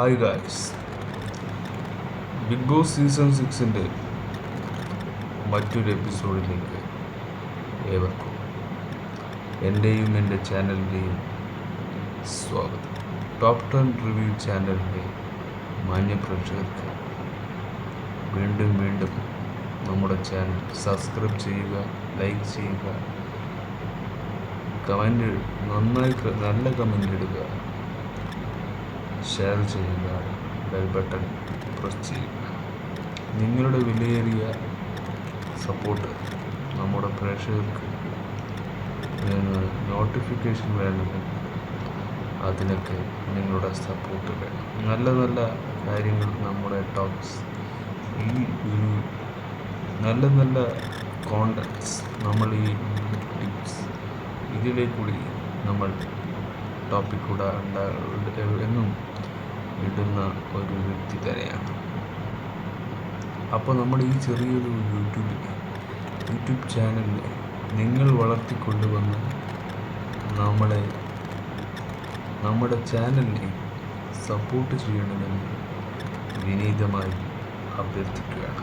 Hi guys big boss season സിക്സിന്റെ മറ്റൊരു എപ്പിസോഡിലേക്ക് ഏവർക്കും എന്റെയും എന്റെ ചാനലിന്റെയും സ്വാഗതം. ടോപ്പ് ടെൻ റിവ്യൂ ചാനലിന്റെ മാന്യ പ്രേക്ഷകർക്ക് വീണ്ടും വീണ്ടും നമ്മുടെ ചാനൽ സബ്സ്ക്രൈബ് ചെയ്യുക ലൈക്ക് ചെയ്യുക കമന്റ് നന്നായി നല്ല കമന്റ് ഇടുക. ഷെയർ ചെയ്യുക ബെൽ ബട്ടൺ പ്രസ് ചെയ്യുക നിങ്ങളുടെ വിലയേറിയ സപ്പോർട്ട് നമ്മുടെ പ്രേക്ഷകർക്ക് നോട്ടിഫിക്കേഷൻ വേണമെങ്കിൽ അതിനൊക്കെ നിങ്ങളുടെ സപ്പോർട്ട് വേണം. നല്ല നല്ല കാര്യങ്ങൾ നമ്മുടെ ടോക്സ് ഈ ഒരു നല്ല നല്ല കോണ്ടക്ട്സ് നമ്മൾ ഈ ടിപ്സ് ഇതിലേക്കൂടി കൂടി നമ്മൾ ടോപ്പിക് കൂടെ ഉണ്ടാ എന്നും ഇടുന്ന ഒരു വ്യക്തി തന്നെയാണ് അപ്പോൾ നമ്മുടെ ഈ ചെറിയൊരു യൂട്യൂബിൽ യൂട്യൂബ് ചാനലിൽ നിങ്ങൾ വളർത്തിക്കൊണ്ടുവന്ന് നമ്മളെ നമ്മുടെ ചാനലിനെ സപ്പോർട്ട് ചെയ്യണമെന്ന് വിനീതമായി അഭ്യർത്ഥിക്കുകയാണ്.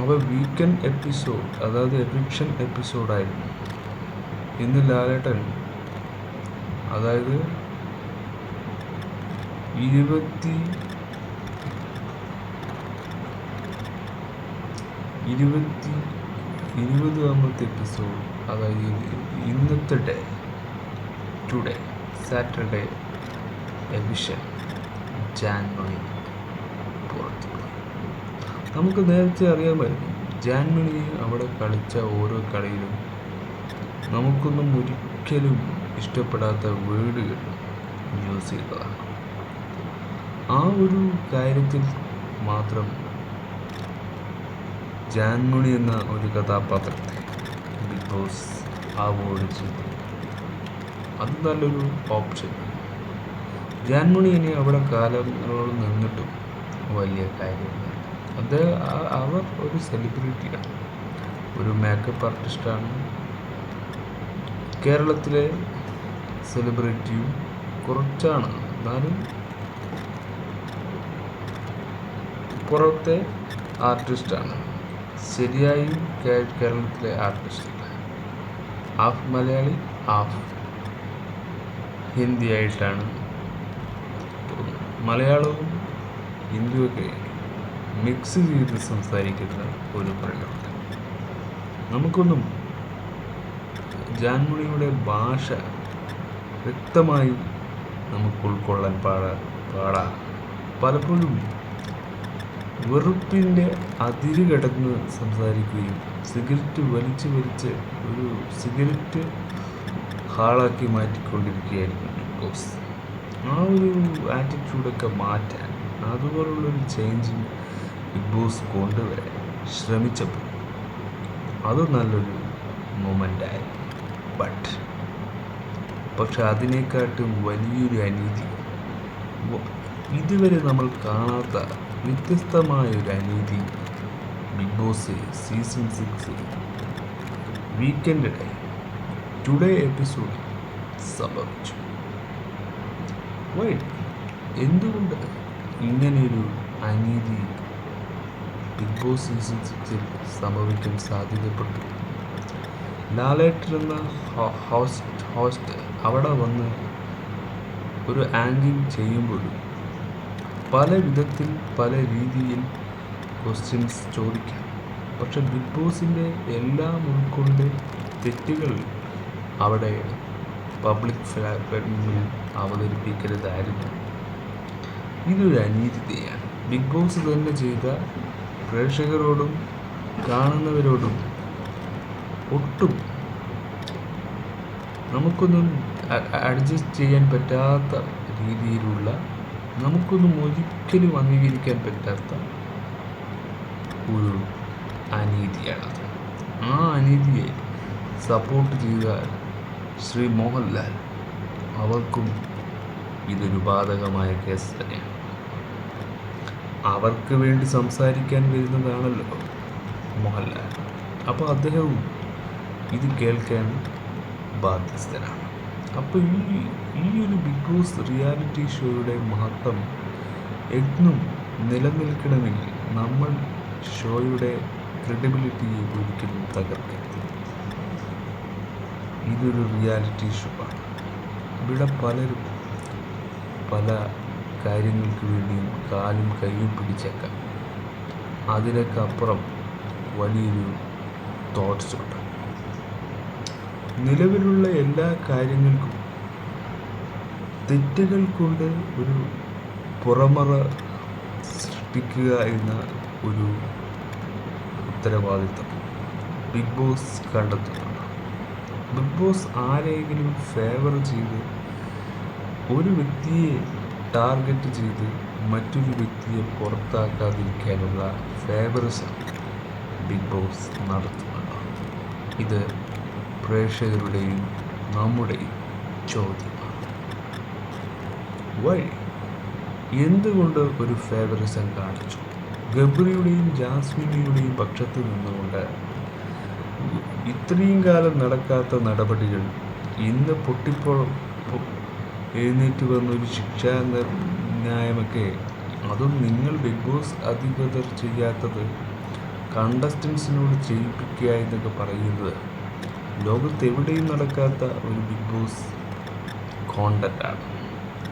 അപ്പോൾ വീക്കെൻഡ് എപ്പിസോഡ് അതായത് എവിക്ഷൻ എപ്പിസോഡായിരുന്നു ഇന്ന് ലാലേട്ടൻ അതായത് ഇരുപത്തി ഇരുപത്തി ഇരുപതാമത്തെ എപ്പിസോഡ് അതായത് ഇന്നത്തെ day today Saturday eviction Janmoni പുറത്തു നമുക്ക് നേരത്തെ അറിയാമായിരുന്നു ജാൻമണി അവിടെ കളിച്ച ഓരോ കളിയിലും നമുക്കൊന്നും ഒരിക്കലും ഇഷ്ടപ്പെടാത്ത വേർഡുകൾ യൂസ് ചെയ്തതാണ് ആ ഒരു കാര്യത്തിൽ മാത്രം ജാൻമുണി എന്ന ഒരു കഥാപാത്രത്തെ ബിഗ് ബോസ് അവാർഡ് ചെയ്തു. അത് നല്ലൊരു ഓപ്ഷൻ ജാൻമുണി ഇനി അവിടെ കാലങ്ങളോട് നിന്നിട്ടും വലിയ കാര്യമില്ല. അത് അവർ ഒരു സെലിബ്രിറ്റിയാണ് ഒരു മേക്കപ്പ് ആർട്ടിസ്റ്റാണ് കേരളത്തിലെ സെലിബ്രിറ്റിയും കുറച്ചാണ്. എന്നാലും പുറത്തെ ആർട്ടിസ്റ്റാണ് ശരിയായും കേരളത്തിലെ artist half Malayali half Hindi ആയിട്ടാണ് മലയാളവും ഹിന്ദിയൊക്കെ മിക്സ് ചെയ്ത് സംസാരിക്കുന്ന ഒരു പ്രകടനം. നമുക്കൊന്നും ജാൻമുണിയുടെ ഭാഷ വ്യക്തമായി നമുക്ക് ഉൾക്കൊള്ളാൻ പാടാ പാടാ. പലപ്പോഴും വെറുപ്പിന്റെ അതിര് കിടന്ന് സംസാരിക്കുകയും സിഗരറ്റ് വലിച്ചു വലിച്ച് ഒരു സിഗരറ്റ് ഹാളാക്കി മാറ്റിക്കൊണ്ടിരിക്കുകയായിരിക്കും ബിക്കോസ് ആ ഒരു ആറ്റിറ്റ്യൂഡൊക്കെ മാറ്റാൻ അതുപോലുള്ളൊരു ചേഞ്ചിങ് ബിഗ് ബോസ് കൊണ്ടുവരാൻ ശ്രമിച്ചപ്പോൾ അത് നല്ലൊരു മൊമെന്റായി ബട്ട് പക്ഷെ അതിനെക്കാട്ടും വലിയൊരു അനീതി. ഇതുവരെ നമ്മൾ കാണാത്ത വ്യത്യസ്തമായ ഒരു അനീതി big boss season six weekend today episode സംഭവിച്ചു. വൈറ്റ് എന്തുകൊണ്ട് ഇങ്ങനെയൊരു അനീതി ബിഗ് ബോസ് സീസൺ സിക്സിൽ സംഭവിക്കാൻ സാധ്യതപ്പെട്ടു? ലാലേട്ടൻ ഹോസ്റ്റ് ഹോസ്റ്റ് അവിടെ വന്ന് ഒരു ആങ്കിങ് ചെയ്യുമ്പോഴും പല വിധത്തിൽ പല രീതിയിൽ ക്വസ്റ്റ്യൻസ് ചോദിക്കാം. പക്ഷെ ബിഗ് ബോസിന്റെ എല്ലാം ഉൾക്കൊണ്ട് തെറ്റുകൾ അവിടെ പബ്ലിക് ഫ്ലാറ്റ്ഫോമിൽ അവതരിപ്പിക്കരുതായിരുന്നു. ഇതൊരു അനീതിയാണ്. ബിഗ് ബോസ് തന്നെ ചെയ്ത പ്രേക്ഷകരോടും കാണുന്നവരോടും ഒട്ടും. നമുക്കൊന്നും അഡ്ജസ്റ്റ് ചെയ്യാൻ പറ്റാത്ത രീതിയിലുള്ള നമുക്കൊന്നും ഒരിക്കലും അംഗീകരിക്കാൻ പറ്റാത്ത ഒരു അനീതിയാണത് ആ അനീതിയെ സപ്പോർട്ട് ചെയ്ത ശ്രീ മോഹൻലാൽ അവർക്കും ഇതൊരു ബാധകമായ കേസ് തന്നെയാണ്. അവർക്ക് വേണ്ടി സംസാരിക്കാൻ വരുന്നതാണല്ലോ മോഹൻലാൽ. അപ്പോൾ അദ്ദേഹവും ഇത് കേൾക്കാൻ ബാധ്യസ്ഥനാണ് അപ്പോൾ ഈ ഈ ഒരു ബിഗ് ബോസ് റിയാലിറ്റി ഷോയുടെ മഹത്വം എന്നും നിലനിൽക്കണമെങ്കിൽ നമ്മൾ ഷോയുടെ ക്രെഡിബിലിറ്റിയെ ഒരിക്കലും തകർക്കരുത്. ഇതൊരു റിയാലിറ്റി ഷോ ആണ്. ഇവിടെ പലരും പല കാര്യങ്ങൾക്ക് വേണ്ടിയും കാലും കൈയും പിടിച്ചേക്കാം. അതിനൊക്കെ അപ്പുറം വലിയൊരു തോട്ട്സ് ഉണ്ട്. നിലവിലുള്ള എല്ലാ കാര്യങ്ങൾക്കും തെറ്റുകൾ കൊണ്ട് ഒരു പുറമറ സൃഷ്ടിക്കുക എന്ന ഒരു ഉത്തരവാദിത്തം ബിഗ് ബോസ് കണ്ടെത്തുന്നുണ്ട് ബിഗ് ബോസ് ആരെങ്കിലും ഫേവർ ചെയ്ത് ഒരു വ്യക്തിയെ ടാർഗറ്റ് ചെയ്ത് മറ്റൊരു വ്യക്തിയെ പുറത്താക്കാതിരിക്കാനുള്ള ഫേവറിസം ബിഗ് ബോസ് നടത്തുന്നുണ്ട് ഇത് പ്രേക്ഷകരുടെയും നമ്മുടെയും ചോദ്യമാണ് വഴി. എന്തുകൊണ്ട് ഒരു ഫേവറിസം കാണിച്ചു? ഗബ്രിയുടെയും ജാസ്മിനിയുടെയും പക്ഷത്ത് നിന്നുകൊണ്ട് ഇത്രയും കാലം നടക്കാത്ത നടപടികൾ ഇന്ന് പൊട്ടിപ്പോൾ എഴുന്നേറ്റ് വന്നൊരു ശിക്ഷാ ന്യായമൊക്കെ അതും നിങ്ങൾ ബിഗ് ബോസ് അധികൃതർ ചെയ്യാത്തത് കണ്ടസ്റ്റൻസിനോട് ചെയ്യിപ്പിക്കുക എന്നൊക്കെ പറയുന്നത് ലോകത്ത് എവിടെയും നടക്കാത്ത ഒരു ബിഗ് ബോസ് കോണ്ടന്റാണ്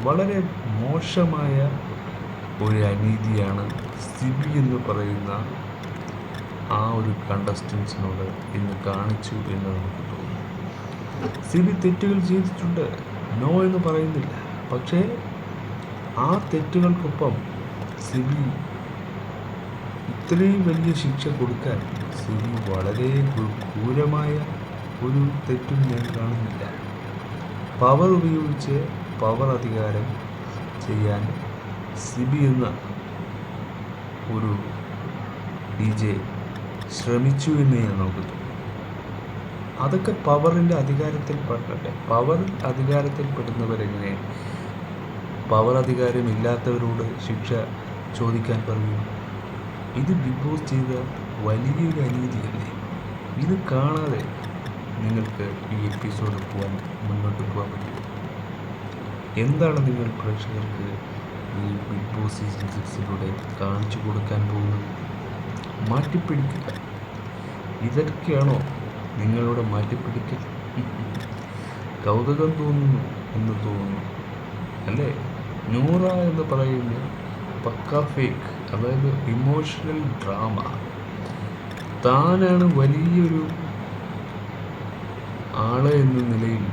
വളരെ മോശമായ ഒരു അനീതിയാണ് സിബി എന്ന് പറയുന്ന ആ ഒരു കണ്ടസ്റ്റൻസിനോട് ഇന്ന് കാണിച്ചു എന്ന് നമുക്ക് തോന്നുന്നു സിബി തെറ്റുകൾ ചെയ്തിട്ടുണ്ട്. നോ എന്ന് പറയുന്നില്ല. പക്ഷേ ആ തെറ്റുകൾക്കൊപ്പം സിബി ഇത്രയും വലിയ ശിക്ഷ കൊടുക്കാൻ സിബി വളരെ ക്രൂ- ക്രൂരമായ ഒരു തെറ്റും ഞാൻ കാണുന്നില്ല. പവർ ഉപയോഗിച്ച് പവർ അധികാരം ചെയ്യാൻ സിബി എന്ന ഒരു ഡി ജെ ശ്രമിച്ചു എന്ന് ഞാൻ നോക്കുന്നു. അതൊക്കെ പവറിന്റെ അധികാരത്തിൽ പെടട്ടെ. പവർ അധികാരത്തിൽ പെടുന്നവരെങ്ങനെ? പവർ അധികാരമില്ലാത്തവരോട് ശിക്ഷ ചോദിക്കാൻ പറയും. ഇത് ബിഗ് ബോസ് ചെയ്ത വലിയൊരു അനീതിയല്ലേ? ഇത് കാണാതെ നിങ്ങൾക്ക് ഈ എപ്പിസോഡ് പോകാൻ മുന്നോട്ട് പോകാൻ പറ്റും എന്താണ് നിങ്ങൾ പ്രേക്ഷകർക്ക് ഈ ബിഗ് ബോസ് സീസൺ സിക്സിലൂടെ കാണിച്ചു കൊടുക്കാൻ പോകുന്നത്? മാറ്റിപ്പിടിക്കുക ഇതൊക്കെയാണോ നിങ്ങളുടെ മാറ്റിപ്പിടിക്കൽ? കൗതുകം തോന്നുന്നു എന്ന് തോന്നുന്നു. അല്ലേ? നൂറ എന്ന് പറയുന്ന പക്ക ഫേക്ക് അതായത് ഇമോഷണൽ ഡ്രാമ താനാണ് വലിയൊരു ആൾ എന്ന നിലയിൽ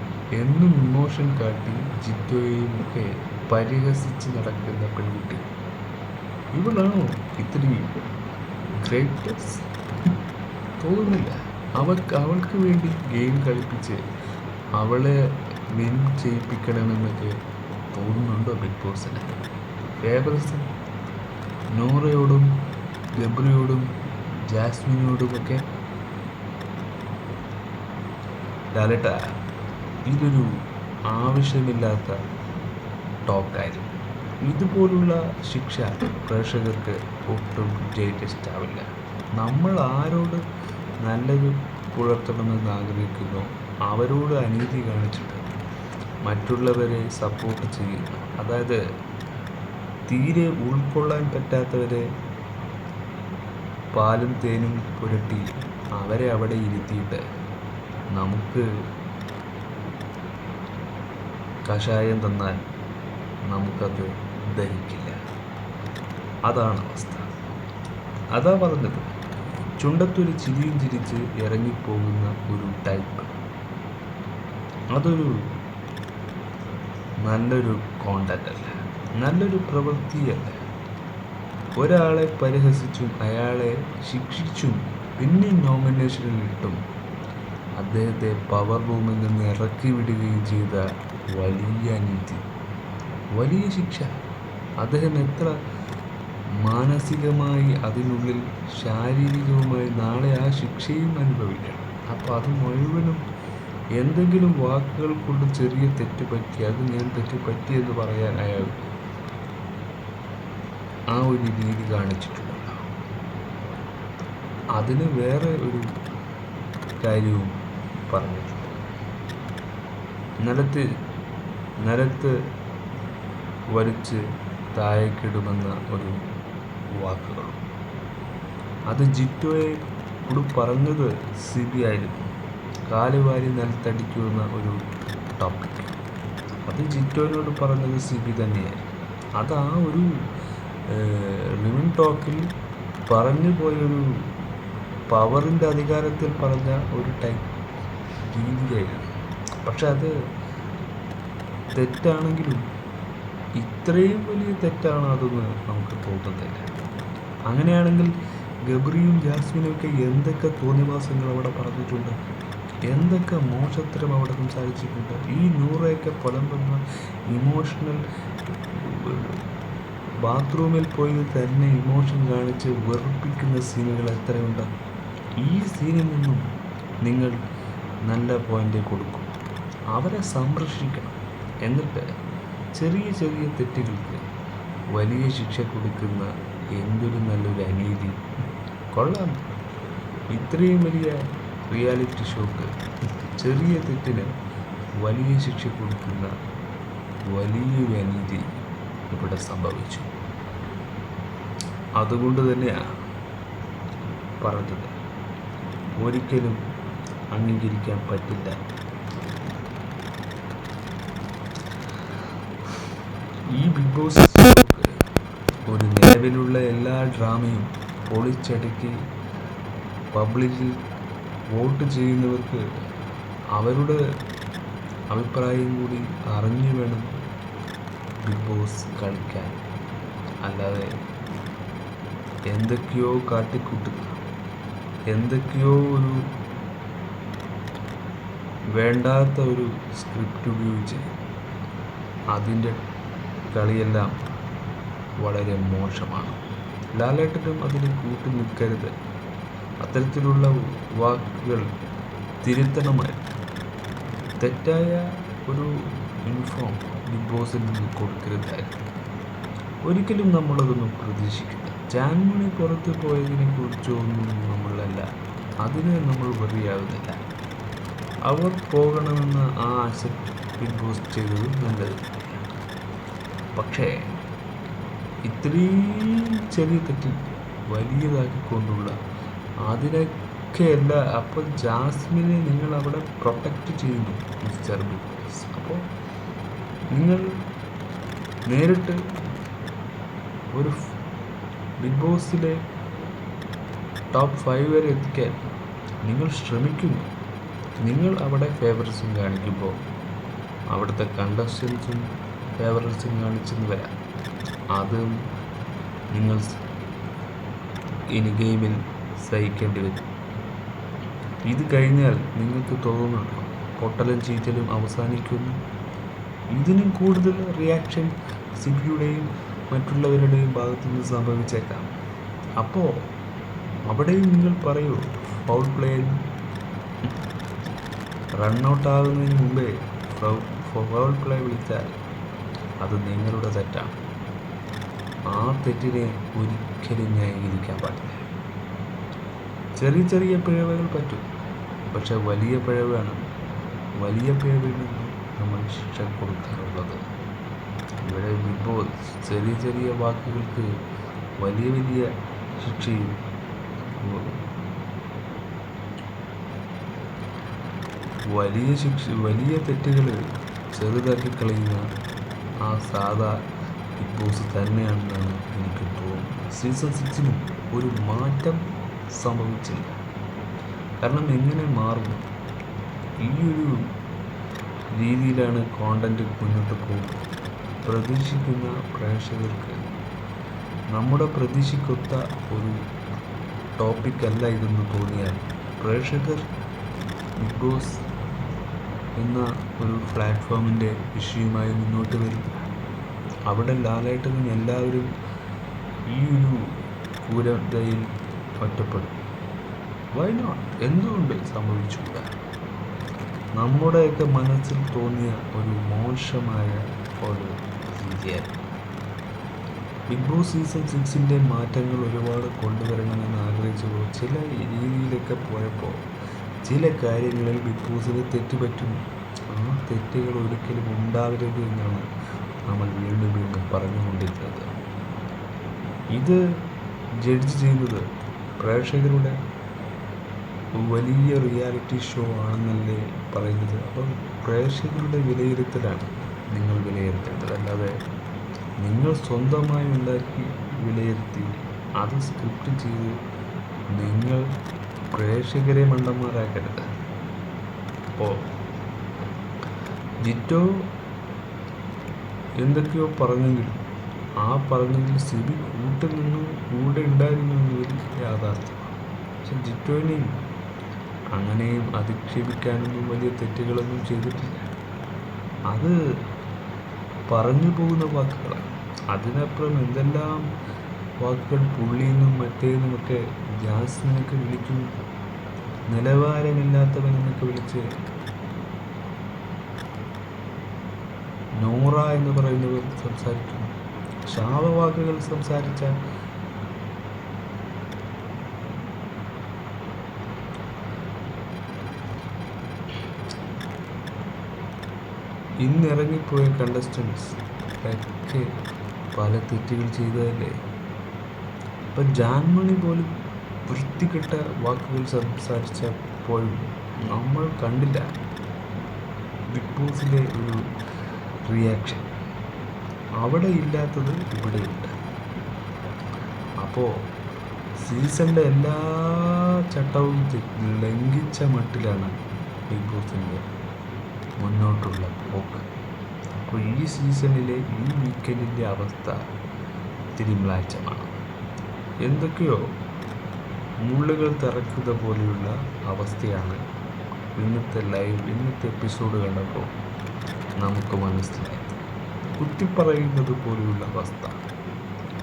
എന്നും ഇമോഷൻ കാട്ടി ജിത്തോയെയും ഒക്കെ പരിഹസിച്ച് നടക്കുന്ന പെൺകുട്ടി. ഇവളാണോ ഇത്രയും ഗ്രേറ്റസ് തോന്നുന്നില്ല. അവൾക്ക് അവൾക്ക് വേണ്ടി ഗെയിം കളിപ്പിച്ച് അവളെ വിൻ ചെയ്യിപ്പിക്കണമെന്നൊക്കെ തോന്നുന്നുണ്ടോ ബിഗ് ബോസിന്? ഫേവറസ് നോറയോടും ഗബ്രിയോടും ജാസ്മിനോടുമൊക്കെ ലാലേട്ട ഇതൊരു ആവശ്യമില്ലാത്ത ടോക്കായിരുന്നു ഇതുപോലുള്ള ശിക്ഷ പ്രേക്ഷകർക്ക് ഒട്ടും ആവില്ല നമ്മൾ ആരോട് നല്ലത് പുലർത്തണമെന്ന് ആഗ്രഹിക്കുന്നു അവരോട് അനീതി കാണിച്ചിട്ട് മറ്റുള്ളവരെ സപ്പോർട്ട് ചെയ്യുക. അതായത് തീരെ ഉൾക്കൊള്ളാൻ പറ്റാത്തവരെ പാലും തേനും പുരട്ടി അവരെ അവിടെ ഇരുത്തിയിട്ട് നമുക്ക് കഷായം തന്നാൽ നമുക്കത് ദഹിക്കില്ല. അതാണ് അവസ്ഥ. അതാ പറഞ്ഞത്. ചുണ്ടത്തൊരു ചിരിയും ചിരിച്ച് ഇറങ്ങിപ്പോകുന്ന ഒരു ടൈപ്പ് അതൊരു നല്ലൊരു കോണ്ടന്റ് അല്ല. നല്ലൊരു പ്രവൃത്തിയല്ല ഒരാളെ പരിഹസിച്ചും അയാളെ ശിക്ഷിച്ചും പിന്നെ നോമിനേഷനിൽ ഇട്ടും അദ്ദേഹത്തെ പവർ റൂമിൽ നിന്ന് ഇറക്കി വിടുകയും ചെയ്ത വലിയ നീതി. വലിയ ശിക്ഷ. അദ്ദേഹം എത്ര മാനസികമായി അതിനുള്ളിൽ ശാരീരികവുമായി നാളെ ആ ശിക്ഷയും അനുഭവിക്കണം. അപ്പോൾ അത് മുഴുവനും എന്തെങ്കിലും വാക്കുകൾ കൊണ്ട് ചെറിയ തെറ്റ് പറ്റി അത് ഞാൻ തെറ്റ് പറ്റി എന്ന് പറയാൻ അയാൾ ആ ഒരു രീതി കാണിച്ചിട്ടുണ്ടല്ലോ അതിന് വേറെ ഒരു കാര്യവും പറഞ്ഞിട്ടുണ്ട്. നിലത്ത് നിലത്ത് വലിച്ച് താഴേക്കിടുമെന്ന ഒരു വാക്കുകളും അത് ജിറ്റോയെ കൂടി പറഞ്ഞത് സിബി ആയിരുന്നു. കാലുവാരി നിലത്തടിക്കുന്ന ഒരു ടോപ്പിക് അത് ജിറ്റോനോട് പറഞ്ഞത് സിബി തന്നെയായിരുന്നു. അത് ആ ഒരു റിവൻ ടോക്കിൽ പറഞ്ഞു പോയൊരു പവറിന്റെ അധികാരത്തിൽ പറഞ്ഞ ഒരു ടൈപ്പ് രീതിയായിരുന്നു പക്ഷെ അത് തെറ്റാണെങ്കിലും ഇത്രയും വലിയ തെറ്റാണ് അതെന്ന് നമുക്ക് തോന്നുന്നില്ല അങ്ങനെയാണെങ്കിൽ ഗബ്രിയും ജാസ്മിനും ഒക്കെ എന്തൊക്കെ തോന്നിവാസങ്ങൾ അവിടെ പറഞ്ഞിട്ടുണ്ട്? എന്തൊക്കെ മോശത്തരം അവിടെ സംസാരിച്ചിട്ടുണ്ട്? ഈ നൂറയൊക്കെ പുലമ്പുന്ന ഇമോഷണൽ ബാത്റൂമിൽ പോയി തന്നെ ഇമോഷൻ കാണിച്ച് വെറുപ്പിക്കുന്ന സീനുകൾ എത്രയുണ്ട്? ഈ സീനിൽ നിന്നും നിങ്ങൾ നല്ല പോയിന്റ് കൊടുക്കും. അവരെ സംരക്ഷിക്കണം. എന്നിട്ട് ചെറിയ ചെറിയ തെറ്റുകൾക്ക് വലിയ ശിക്ഷ കൊടുക്കുന്ന എന്തൊരു നല്ലൊരു അനീതി. കൊള്ളാം. ഇത്രയും വലിയ റിയാലിറ്റി ഷോക്ക് ചെറിയ തെറ്റിന് വലിയ ശിക്ഷ കൊടുക്കുന്ന വലിയൊരു അനീതി ഇവിടെ സംഭവിച്ചു. അതുകൊണ്ട് തന്നെയാണ് പറഞ്ഞത്. ഒരിക്കലും അംഗീകരിക്കാൻ പറ്റില്ല. ഈ ബിഗ് ബോസ് ഒരു നിലവിലുള്ള എല്ലാ ഡ്രാമയും പൊളിച്ചടുക്കി പബ്ലിക്കിൽ വോട്ട് ചെയ്യുന്നവർക്ക് അവരുടെ അഭിപ്രായം കൂടി അറിഞ്ഞു വേണം ബിഗ് ബോസ് കളിക്കാൻ. അല്ലാതെ എന്തൊക്കെയോ കാട്ടിക്കൂട്ടുക എന്തൊക്കെയോ ഒരു വേണ്ടാത്ത ഒരു സ്ക്രിപ്റ്റ് ഉപയോഗിച്ച് അതിന്റെ കളിയെല്ലാം വളരെ മോശമാണ്. ലാലേട്ടനും അതിന് കൂട്ടു നിൽക്കരുത്. അത്തരത്തിലുള്ള വാക്കുകൾ തിരുത്തണമായി തെറ്റായ ഒരു ഇൻഫോം ബിഗ് ബോസിൽ നിന്ന് കൊടുക്കരുതായിരുന്നു ഒരിക്കലും നമ്മളതൊന്നും പ്രതീക്ഷിക്കില്ല. ജാൻമണി പുറത്ത് പോയതിനെ കുറിച്ചൊന്നും നമ്മളല്ല. അതിന് നമ്മൾ വെറിയാവുന്നില്ല അവർ പോകണമെന്ന് ആ ബിഗ് ബോസ് ചെയ്തത് നല്ലത്. പക്ഷേ ഇത്രയും ചെറിയ തെറ്റിൽ വലിയതാക്കിക്കൊണ്ടുള്ള അതിനൊക്കെയല്ല അപ്പോൾ ജാസ്മിനെ നിങ്ങൾ അവിടെ പ്രൊട്ടക്റ്റ് ചെയ്യുന്നു മിസ്റ്റർ ബിഗ് ബോസ് അപ്പോൾ നിങ്ങൾ നേരിട്ട് ഒരു ബിഗ് ബോസിലെ ടോപ്പ് ഫൈവ് വരെ എത്തിക്കാൻ നിങ്ങൾ ശ്രമിക്കുന്നു. നിങ്ങൾ അവിടെ ഫേവറിസം കാണിക്കുമ്പോൾ അവിടുത്തെ കണ്ടസ്റ്റൻസും ഫേവറിസം കാണിച്ചെന്ന് വരാം. അതും നിങ്ങൾ ഇനി ഗെയിമിൽ സഹിക്കേണ്ടി വരും. ഇത് കഴിഞ്ഞാൽ നിങ്ങൾക്ക് തോന്നുന്നുണ്ടോ? പൊട്ടലും ചീറ്റലും അവസാനിക്കുന്നു. ഇതിനും കൂടുതൽ റിയാക്ഷൻ സിബിയുടെയും മറ്റുള്ളവരുടെയും ഭാഗത്തു നിന്ന് സംഭവിച്ചേക്കാം. അപ്പോൾ അവിടെയും നിങ്ങൾ പറയൂ പൗൾ പ്ലേയിൽ റണ്ണൗട്ട് ആകുന്നതിന് മുമ്പേ ഫൗൾ പ്ലേ വിളിച്ചാൽ അത് നിങ്ങളുടെ തെറ്റാണ്. ആ തെറ്റിനെ ഒരിക്കലും ന്യായീകരിക്കാൻ പാടില്ല. ചെറിയ ചെറിയ പിഴവുകൾ പറ്റും. പക്ഷെ വലിയ പിഴവാണ് വലിയ പിഴവിൽ നിന്ന് നമ്മൾ ശിക്ഷ കൊടുക്കാറുള്ളത്. ഇവിടെ ഇപ്പോൾ ചെറിയ ചെറിയ വാക്കുകൾക്ക് വലിയ വലിയ ശിക്ഷയും വലിയ ശിക്ഷ വലിയ തെറ്റുകൾ ചെറുതാക്കി കളയുന്ന ആ സാധാ ബിഗ് ബോസ് തന്നെയാണെന്നാണ് എനിക്ക് തോന്നുന്നത്. സീസൺ സിക്സിനും ഒരു മാറ്റം സംഭവിച്ചില്ല. കാരണം എങ്ങനെ മാറും? ഈ ഒരു രീതിയിലാണ് കോണ്ടന്റ് മുന്നോട്ട് പോകുന്നത്. പ്രതീക്ഷിക്കുന്ന പ്രേക്ഷകർക്ക് നമ്മുടെ പ്രതീക്ഷയ്ക്കൊത്ത ഒരു ടോപ്പിക്കല്ല ഇതെന്ന് തോന്നിയാൽ പ്രേക്ഷകർ ബിഗ് ബോസ് എന്ന ഒരു പ്ലാറ്റ്ഫോമിന്റെ ഇഷ്യൂമായി മുന്നോട്ട് വരും. അവിടെ ലാലേട്ടനും എല്ലാവരും ഈ ഒരു ക്രൂരതയിൽ ഒറ്റപ്പെടും. വൈ നോട്ട് എന്തുകൊണ്ട് സംഭവിച്ചുകൂടാ? നമ്മുടെയൊക്കെ മനസ്സിൽ തോന്നിയ ഒരു മോശമായ ഒരു രീതിയായിരുന്നു ബിഗ് ബോസ് സീസൺ സിക്സിന്റെ മാറ്റങ്ങൾ ഒരുപാട് കൊണ്ടുവരണമെന്ന് ആഗ്രഹിച്ചപ്പോൾ ചില രീതിയിലൊക്കെ പോയപ്പോൾ ചില കാര്യങ്ങളിൽ ബിഗ് ബോസിന് തെറ്റുപറ്റും. ആ തെറ്റുകൾ ഒരിക്കലും ഉണ്ടാവരുത് എന്നാണ് നമ്മൾ വീണ്ടും വീണ്ടും പറഞ്ഞുകൊണ്ടിരുന്നത് ഇത് ജഡ്ജ് ചെയ്യുന്നത് പ്രേക്ഷകരുടെ വലിയ റിയാലിറ്റി ഷോ ആണെന്നല്ലേ പറയുന്നത്. അപ്പം പ്രേക്ഷകരുടെ വിലയിരുത്തലാണ് നിങ്ങൾ വിലയിരുത്തേണ്ടത്. അല്ലാതെ നിങ്ങൾ സ്വന്തമായി ഉണ്ടാക്കി വിലയിരുത്തി അത് സ്ക്രിപ്റ്റ് ചെയ്ത് നിങ്ങൾ പ്രേക്ഷകരെ മണ്ടന്മാരാക്കരുത് അപ്പോൾ ജിറ്റോ എന്തൊക്കെയോ പറഞ്ഞെങ്കിലും ആ പറഞ്ഞതിൽ സിബി കൂട്ടിൽ നിന്നും കൂടെ ഉണ്ടായിരുന്നു എന്നൊരു യാഥാർത്ഥ്യമാണ് പക്ഷെ ജിറ്റോനെയും അങ്ങനെയും അധിക്ഷേപിക്കാനൊന്നും വലിയ തെറ്റുകളൊന്നും ചെയ്തിട്ടില്ല. അത് പറഞ്ഞു പോകുന്ന വാക്കുകളാണ്. അതിനപ്പുറം എന്തെല്ലാം വാക്കുകൾ പുള്ളിയെന്നും മറ്റേന്നുമൊക്കെ ജാസ്മിനൊക്കെ വിളിക്കും. നിലവാരമില്ലാത്തവനെന്നൊക്കെ വിളിച്ച് നോറ എന്ന് പറയുന്നവർ സംസാരിക്കും. ശാപവാക്കുകൾ സംസാരിച്ച ഇന്നിറങ്ങിപ്പോയ കണ്ടസ്റ്റൻസ് ഒക്കെ പല തെറ്റുകൾ ചെയ്തതല്ലേ? ഇപ്പം ജാൻമണി പോലും വൃത്തികെട്ട വാക്കുകൾ സംസാരിച്ചപ്പോഴും നമ്മൾ കണ്ടില്ല. ബിഗ് ബോസിലെ ഒരു റിയാക്ഷൻ അവിടെ ഇല്ലാത്തത് ഇവിടെയുണ്ട്. അപ്പോൾ സീസണിന്റെ എല്ലാ ചട്ടവും ലംഘിച്ച മട്ടിലാണ് ബിഗ് ബോസിന്റെ മുന്നോട്ടുള്ള പോക്ക്. അപ്പോൾ ഈ സീസണിലെ ഈ വീക്കെൻഡിന്റെ അവസ്ഥ തിരിമ്ലാച്ചമാണ് എന്തൊക്കെയോ മുള്ളുകൾ തിറക്കുക പോലെയുള്ള അവസ്ഥയാണ് ഇന്നത്തെ ലൈവ് ഇന്നത്തെ എപ്പിസോഡ് കണ്ടപ്പോൾ നമുക്ക് മനസ്സിലായത്. കുത്തിപ്പറയുന്നത് പോലെയുള്ള അവസ്ഥ.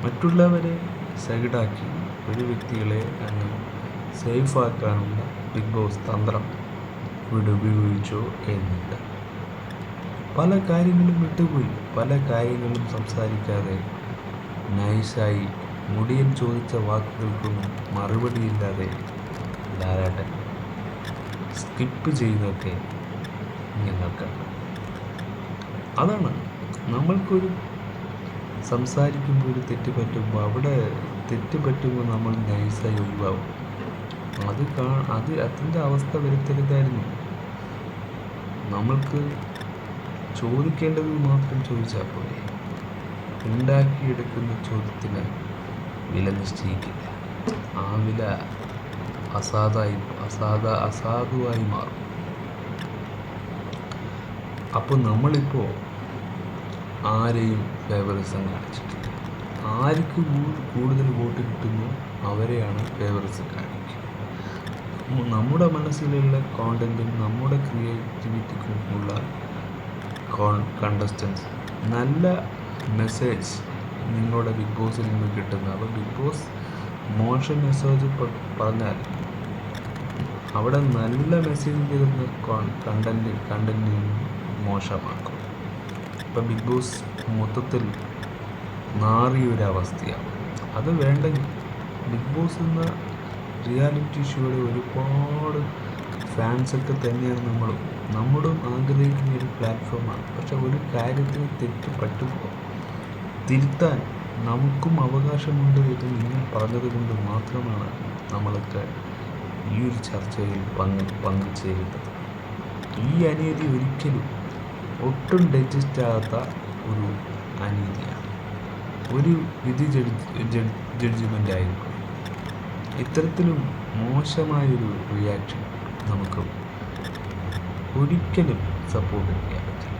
മറ്റുള്ളവരെ സൈഡാക്കി ഒരു വ്യക്തികളെ അങ്ങ് സേഫാക്കാനുള്ള ബിഗ് ബോസ് തന്ത്രം ഇവിടെ ഉപയോഗിച്ചോ എന്നില്ല. പല കാര്യങ്ങളും വിട്ടുപോയി. പല കാര്യങ്ങളും സംസാരിക്കാതെ നൈസായി മുടിയൻ ചോദിച്ച വാക്കുകൾക്കൊന്നും മറുപടിയില്ലാതെ ലാലാട്ടൻ സ്കിപ്പ് ചെയ്യുന്നതൊക്കെ ഞങ്ങൾക്ക് അതാണ് നമ്മൾക്കൊരു സംസാരിക്കുമ്പോൾ ഒരു തെറ്റ് പറ്റുമ്പോൾ അവിടെ തെറ്റ് പറ്റുമ്പോൾ നമ്മൾ നൈസായി ഒഴിവാകും അത് കാ അത് അതിന്റെ അവസ്ഥ വരുത്തരുതായിരുന്നു. നമ്മൾക്ക് ചോദിക്കേണ്ടത് മാത്രം ചോദിച്ചാൽ പോലെ ഉണ്ടാക്കിയെടുക്കുന്ന ചോദ്യത്തിന് വില നിശ്ചയിക്കില്ല. ആ വില അസാധായി അസാധ അസാധുവായി മാറും. അപ്പോൾ നമ്മളിപ്പോൾ ആരെയും ഫേവറിസം കാണിച്ചിട്ടില്ല ആർക്ക് കൂടുതൽ വോട്ട് കിട്ടുന്നു അവരെയാണ് ഫേവറിസം കാണിക്കുക നമ്മുടെ മനസ്സിലുള്ള കോണ്ടന്റും നമ്മുടെ ക്രിയേറ്റിവിറ്റിക്കും ഉള്ള കോൺ കണ്ടസ്റ്റൻസ് നല്ല മെസ്സേജ് നിങ്ങളുടെ ബിഗ് ബോസിൽ നിന്ന് കിട്ടുന്നത്. അപ്പോൾ ബിഗ് ബോസ് മോശം മെസ്സേജ് പറഞ്ഞാൽ അവിടെ നല്ല മെസ്സേജ് തരുന്ന കണ്ടന്റ് കണ്ടന്റ് മോശമാക്കും. ഇപ്പം ബിഗ് ബോസ് മൊത്തത്തിൽ മാറിയൊരവസ്ഥയാണ്. അത് വേണ്ടെങ്കിൽ ബിഗ് ബോസ് എന്ന റിയാലിറ്റി ഷോയുടെ ഒരുപാട് ഫാൻസൊക്കെ തന്നെയാണ് നമ്മളും. നമ്മളും ആഗ്രഹിക്കുന്ന ഒരു പ്ലാറ്റ്ഫോമാണ് പക്ഷെ ഒരു കാര്യത്തിന് തെറ്റ് പറ്റുമ്പോൾ തിരുത്താൻ നമുക്കും അവകാശമുണ്ട് എന്ന് നിങ്ങൾ പറഞ്ഞത് കൊണ്ട് മാത്രമാണ് നമ്മളൊക്കെ ഈ ഒരു ചർച്ചയിൽ പങ്ക് പങ്കുചേരുന്നത്. ഈ അനീതി ഒരിക്കലും ഒട്ടും ഡൈജസ്റ്റ് ആകാത്ത ഒരു അനീതിയാണ്. ഒരു വിധി ജഡ്ജ്മെന്റ് ആയിരിക്കും ഇത്തരത്തിലും മോശമായൊരു റിയാക്ഷൻ നമുക്ക് ഒരിക്കലും സപ്പോർട്ട് ചെയ്യാൻ പറ്റില്ല.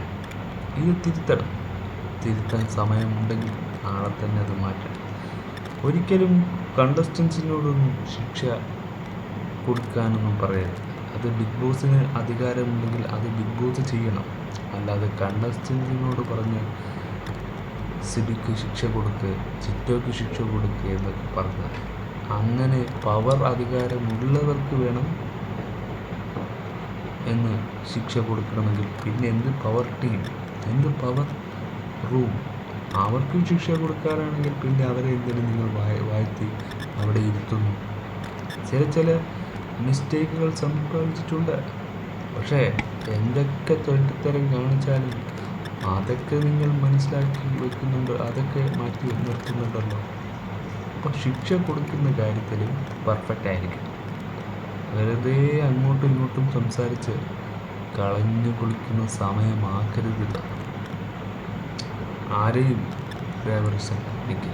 ഇത് തിരുത്തണം. തിരുത്താൻ സമയമുണ്ടെങ്കിൽ നാളെ തന്നെ അത് മാറ്റണം ഒരിക്കലും കണ്ടസ്റ്റൻസിനോടൊന്നും ശിക്ഷ കൊടുക്കാനൊന്നും പറയരുത്. അത് ബിഗ് ബോസിന് അധികാരമുണ്ടെങ്കിൽ അത് ബിഗ് ബോസ് ചെയ്യണം. അല്ലാതെ കണ്ടസ്റ്റൻസിനോട് പറഞ്ഞ് സിബിക്ക് ശിക്ഷ കൊടുക്കുക ചിറ്റോക്ക് ശിക്ഷ കൊടുക്കുക എന്നൊക്കെ പറഞ്ഞാൽ അങ്ങനെ പവർ അധികാരമുള്ളവർക്ക് വേണം എന്ന് ശിക്ഷ കൊടുക്കണമെങ്കിൽ പിന്നെ എന്ത് പവർ ടീം എന്ത് പവർ റൂം അവർക്കും ശിക്ഷ കൊടുക്കാറാണെങ്കിൽ പിന്നെ അവരെ എന്തിനും നിങ്ങൾ വായ വാഴ്ത്തി അവിടെ ഇരുത്തുന്നു. ചില ചില മിസ്റ്റേക്കുകൾ സംഭവിച്ചിട്ടുണ്ട്. പക്ഷേ എന്തൊക്കെ തൊണ്ടിത്തരം കാണിച്ചാലും അതൊക്കെ നിങ്ങൾ മനസ്സിലാക്കി വെക്കുന്നുണ്ട് അതൊക്കെ മാറ്റി നിർത്തുന്നുണ്ടല്ലോ. അപ്പോൾ ശിക്ഷ കൊടുക്കുന്ന കാര്യത്തിൽ പെർഫെക്റ്റ് ആയിരിക്കും. വെറുതെ അങ്ങോട്ടും ഇങ്ങോട്ടും സംസാരിച്ച് കളഞ്ഞു കുളിക്കുന്ന സമയമാക്കരുതില്ല ആരെയും ഫേവറിസം ഓക്കെ